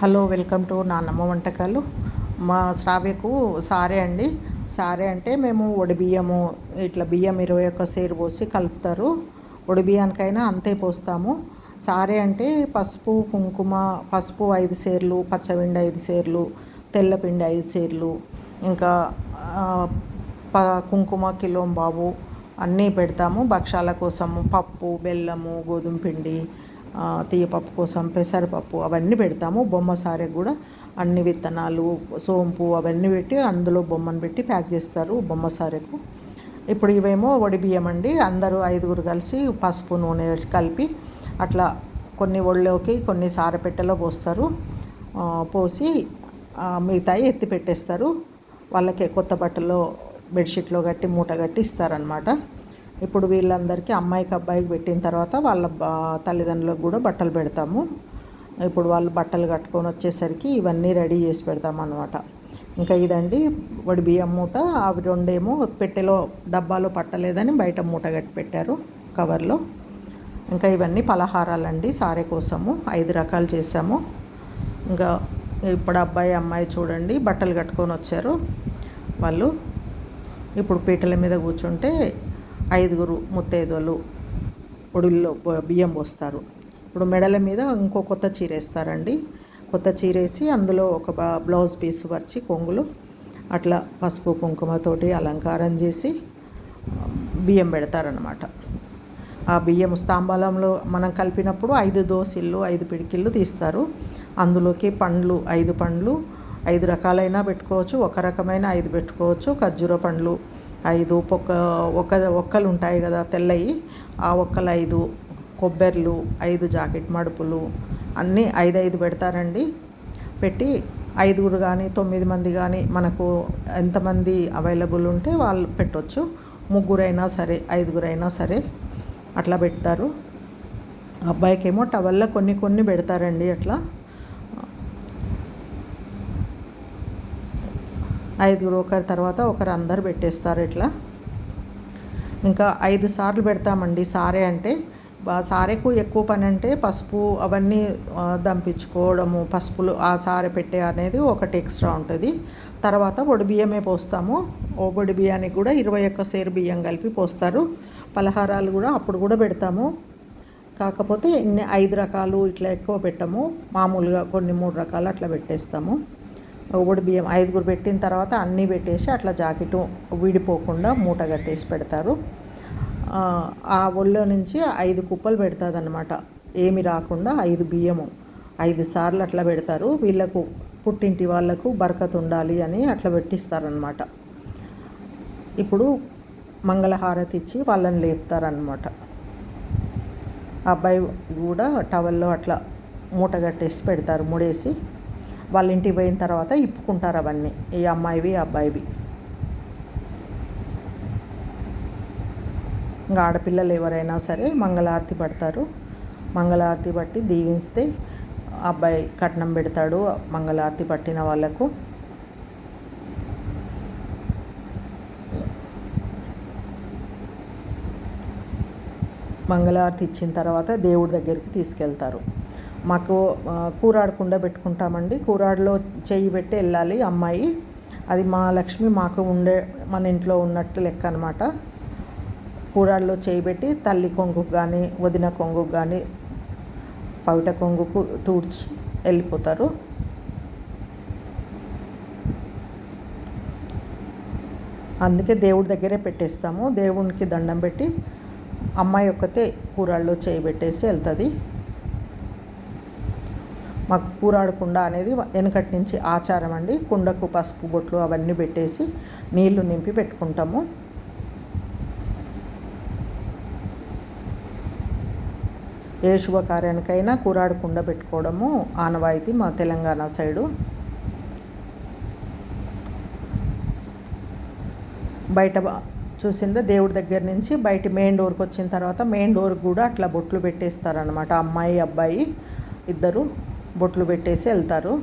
Hello welcome to నాన్నమ్మ వంటకాలు. మా శ్రావ్యకు సారే అండి. సారే అంటే మేము ఒడి బియ్యము ఇట్లా బియ్యం ఇరవై ఒక్క సేరు పోసి కలుపుతారు. ఒడి బియ్యానికైనా అంతే పోస్తాము. సారే అంటే పసుపు కుంకుమ పసుపు ఐదు సేర్లు పచ్చవిండి ఐదు సేర్లు తెల్లపిండి ఐదు సేర్లు ఇంకా ప కుంకుమ కిలోం బాబు అన్నీ పెడతాము. భక్షాల కోసము పప్పు బెల్లము గోధుమ పిండి తీయపప్పు కోసం పెసరపప్పు అవన్నీ పెడతాము. బొమ్మ సారే కూడా అన్ని విత్తనాలు సోంపు అవన్నీ పెట్టి అందులో బొమ్మను పెట్టి ప్యాక్ చేస్తారు బొమ్మ సారెకు. ఇప్పుడు ఇవేమో వడి బియ్యం అండి. అందరూ ఐదుగురు కలిసి పసుపు నూనె కలిపి అట్లా కొన్ని ఒళ్ళోకి కొన్ని సారపెట్టెలో పోస్తారు. పోసి మిగతాయి ఎత్తి పెట్టేస్తారు. వాళ్ళకి కొత్త బట్టలో బెడ్షీట్లో కట్టి మూట కట్టి ఇస్తారనమాట ఇప్పుడు వీళ్ళందరికీ అమ్మాయికి అబ్బాయికి పెట్టిన తర్వాత వాళ్ళ తల్లిదండ్రులకు కూడా బట్టలు పెడతాము. ఇప్పుడు వాళ్ళు బట్టలు కట్టుకొని వచ్చేసరికి ఇవన్నీ రెడీ చేసి పెడతాం అనమాట ఇంకా ఇదండి వడి బియ్యం మూట. అవి రెండేమో పెట్టెలో డబ్బాలో పట్టలేదని బయట మూట కట్టి పెట్టారు కవర్లో. ఇంకా ఇవన్నీ పలహారాలండి సారే కోసము. ఐదు రకాలు చేసాము ఇంకా ఇప్పుడు అబ్బాయి అమ్మాయి చూడండి బట్టలు కట్టుకొని వచ్చారు వాళ్ళు. ఇప్పుడు పీటల మీద కూర్చుంటే ఐదుగురు ముత్తైదులు ఒడుల్లో బియ్యం పోస్తారు. ఇప్పుడు మెడల మీద ఇంకో కొత్త చీర వేస్తారండి. కొత్త చీర వేసి అందులో ఒక బ్లౌజ్ పీస్ పరిచి కొంగులు అట్లా పసుపు కుంకుమతోటి అలంకారం చేసి బియ్యం పెడతారనమాట ఆ బియ్యం స్తంభాలంలో మనం కలిపినప్పుడు ఐదు దోసిళ్ళు ఐదు పిడికిళ్ళు తీస్తారు. అందులోకి పండ్లు ఐదు పండ్లు ఐదు రకాలైనా పెట్టుకోవచ్చు. ఒక రకమైన ఐదు పెట్టుకోవచ్చు. ఖర్జూర పండ్లు ఐదు పొక్క ఒక్క ఒక్కలు ఉంటాయి కదా తెల్లవి ఆ ఒక్కలు ఐదు కొబ్బెర్లు ఐదు జాకెట్ మడుపులు అన్నీ ఐదు ఐదు పెడతారండి. పెట్టి ఐదుగురు కానీ తొమ్మిది మంది కానీ మనకు ఎంతమంది అవైలబుల్ ఉంటే వాళ్ళు పెట్టవచ్చు ముగ్గురైనా సరే ఐదుగురైనా సరే అట్లా పెడతారు. అబ్బాయికేమో టవల్లో కొన్ని కొన్ని పెడతారండి అట్లా. ఐదుగురు ఒకరి తర్వాత ఒకరు అందరు పెట్టేస్తారు ఇట్లా. ఇంకా ఐదు సార్లు పెడతామండి. సారే అంటే సారెకు ఎక్కువ పని అంటే పసుపు అవన్నీ దంపించుకోవడము పసుపులు ఆ సారె పెట్టే అనేది ఒకటి ఎక్స్ట్రా ఉంటుంది. తర్వాత వడి బియ్యమే పోస్తాము. ఓ ఒడి బియ్యానికి కూడా ఇరవై ఒక్క సేరు బియ్యం కలిపి పోస్తారు. పలహారాలు కూడా అప్పుడు కూడా పెడతాము. కాకపోతే ఇన్ని ఐదు రకాలు ఇట్లా ఎక్కువ పెట్టము. మామూలుగా కొన్ని మూడు రకాలు అట్లా పెట్టేస్తాము. ఒకటి బియ్యం ఐదుగురు పెట్టిన తర్వాత అన్నీ పెట్టేసి అట్లా జాకెట్ విడిపోకుండా మూట కట్టేసి పెడతారు. ఆ ఒళ్ళో నుంచి ఐదు కుప్పలు పెడతాది అనమాట ఏమి రాకుండా ఐదు బియ్యము ఐదు సార్లు అట్లా పెడతారు. వీళ్ళకు పుట్టింటి వాళ్ళకు బరకత్ ఉండాలి అని అట్లా పెట్టిస్తారనమాట ఇప్పుడు మంగళహారతి ఇచ్చి వాళ్ళని లేపుతారనమాట అబ్బాయి కూడా టవల్లో అట్లా మూట కట్టేసి పెడతారు ముడేసి. వాళ్ళ ఇంటికి పోయిన తర్వాత ఇప్పుకుంటారు అవన్నీ. ఈ అమ్మాయివి అబ్బాయివి. ఇంకా ఆడపిల్లలు ఎవరైనా సరే మంగళారతి పడతారు. మంగళారతి పట్టి దీవిస్తే అబ్బాయి కట్నం పెడతాడు మంగళారతి పట్టిన వాళ్ళకు. మంగళారతి ఇచ్చిన తర్వాత దేవుడి దగ్గరికి తీసుకెళ్తారు. మాకు కూరాడకుండా పెట్టుకుంటామండి. కూరాడులో చేయి పెట్టి వెళ్ళాలి అమ్మాయి. అది మా లక్ష్మి మాకు ఉండే మన ఇంట్లో ఉన్నట్టు లెక్క అనమాట కూరాడలో చేయి పెట్టి తల్లి కొంగుకు కానీ వదిన కొంగుకు కానీ పవిట కొంగుకు తూడ్చి వెళ్ళిపోతారు. అందుకే దేవుడి దగ్గరే పెట్టేస్తాము. దేవునికి దండం పెట్టి అమ్మాయి ఒక్కతే కూరాళ్ళు చేయి పెట్టేసి వెళ్తుంది. మాకు కూరాడు కుండ అనేది వెనకటి నుంచి ఆచారం అండి. కుండకు పసుపు బొట్లు అవన్నీ పెట్టేసి నీళ్ళు నింపి పెట్టుకుంటాము. ఏ శుభకార్యానికైనా కూరాడు కుండ పెట్టుకోవడము ఆనవాయితీ మా తెలంగాణ సైడు. బయట చూసిందే దేవుడి దగ్గర నుంచి బయట మెయిన్ డోర్కి వచ్చిన తర్వాత మెయిన్ డోర్కి కూడా అట్లా బొట్లు పెట్టేస్తారనమాట అమ్మాయి అబ్బాయి ఇద్దరు. బొట్లు పెట్టేసి వెళ్తారు.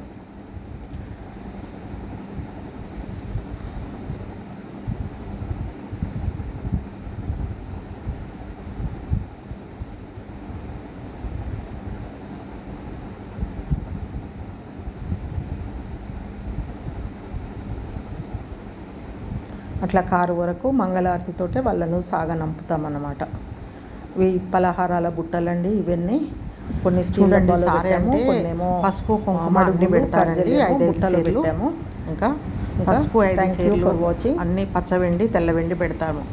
అట్లా కారు వరకు మంగళారతితోటే వాళ్ళను సాగనంపుతామన్నమాట. ఇవి పలహారాల బుట్టలండి ఇవన్నీ. కొన్ని చూడండి, డబ్బాలో సారే అంటే పసుపు, కుంకుమ పెడతారండి. పెట్టాము. ఇంకా పసుపు ఐదు వాచింగ్ అన్ని పచ్చ వెండి తెల్ల వెండి పెడతాము.